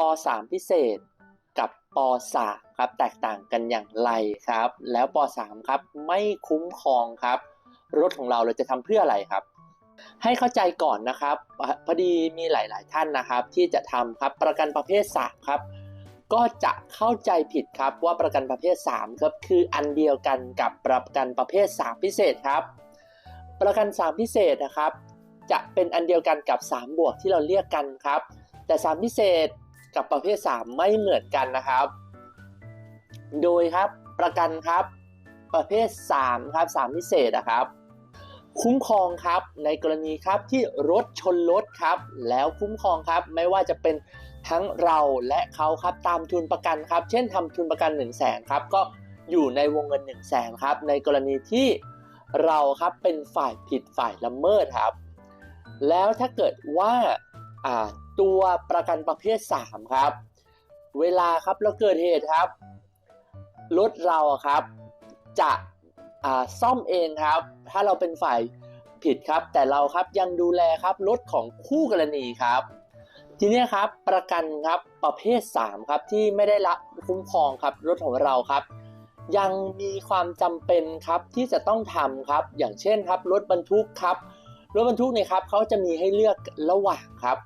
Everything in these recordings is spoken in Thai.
ป .3 พิเศษกับป .3 ครับแตกต่างกันอย่างไรครับ แล้วป .3 ครับไม่คุ้มครองครับ รถของเราเราจะทำเพื่ออะไรครับ ให้เข้าใจก่อนนะครับพอพอดีมีหลาย ๆ ท่านนะครับ ที่จะทำครับประกันประเภท3ครับ ก็จะเข้าใจผิดครับว่าประกันประเภท3ครับคืออันเดียวกันกับประกันประเภท 3 พิเศษครับ ประกัน 3 พิเศษนะครับ จะเป็นอันเดียวกันกับ 3 บวกที่เราเรียกกันครับ แต่ 3 พิเศษ กับประเภท 3 ไม่เหมือนกันนะครับ โดยครับประกันครับ ประเภท 3 ครับ 3 พิเศษนะครับ คุ้มครองครับในกรณีครับที่รถชนรถครับ แล้วคุ้มครองครับไม่ว่าจะเป็นทั้งเราและเขาครับตามทุนประกันครับ เช่นทำทุนประกัน 1 0 0 0 0แสนครับก็อยู่ในวงเงิน 1 0 0 0 0แสนครับในกรณีที่เราครับเป็นฝ่ายผิดฝ่ายละเมิดครับ แล้วถ้าเกิดว่าอ่า ตัวประกันประเภท 3 ครับ เวลาครับเราเกิดเหตุครับ รถเราครับ จะซ่อมเองครับ ถ้าเราเป็นฝ่ายผิดครับ แต่เราครับยังดูแลครับรถของคู่กรณีครับ ทีนี้ครับประกันครับประเภท 3 ครับที่ไม่ได้รับคุ้มครองครับรถของเราครับ ยังมีความจำเป็นครับที่จะต้องทำครับ อย่างเช่นครับรถบรรทุกครับรถบรรทุกเนี่ยครับเขาจะมีให้เลือกระหว่างครับ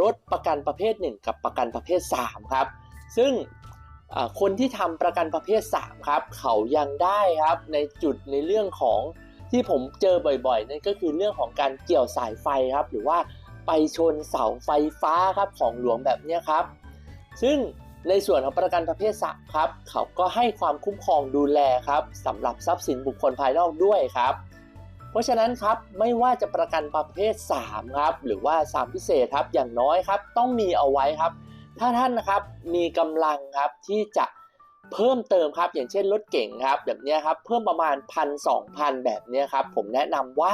รถประกันประเภท 1 กับประกันประเภท 3 ครับ ซึ่งคนที่ทำประกันประเภท 3 ครับ เขายังได้ครับในจุดในเรื่องของที่ผมเจอบ่อยๆนั่นก็คือเรื่องของการเกี่ยวสายไฟครับ หรือว่าไปชนเสาไฟฟ้าครับของหลวงแบบนี้ครับ ซึ่งในส่วนของประกันประเภท3ครับ เขาก็ให้ความคุ้มครองดูแลครับสำหรับทรัพย์สินบุคคลภายนอกด้วยครับ เพราะฉะนั้นครับไม่ว่าจะประกันประเภท 3 ครับ หรือว่า 3 พิเศษครับอย่างน้อยครับ ต้องมีเอาไว้ครับ ถ้าท่านนะครับมีกำลังครับที่จะเพิ่มเติมครับ อย่างเช่นรถเก่งครับ แบบนี้ครับเพิ่มประมาณพันสองพันแบบนี้ครับผมแนะนำว่า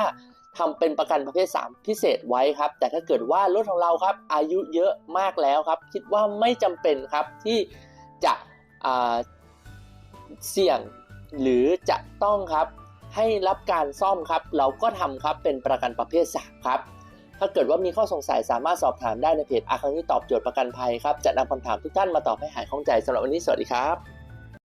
ทำเป็นประกันประเภท 3 พิเศษไว้ครับ แต่ถ้าเกิดว่ารถของเราครับ อายุเยอะมากแล้วครับ คิดว่าไม่จำเป็นครับที่จะเสี่ยงหรือจะต้องครับ ให้รับการซ่อมครับ เราก็ทำครับเป็นประกันประเภท3ครับ ถ้าเกิดว่ามีข้อสงสัยสามารถสอบถามได้ในเพจอาคังที่ตอบโจทย์ประกันภัยครับจะนำคำถามทุกท่านมาตอบให้หายข้องใจสำหรับวันนี้สวัสดีครับ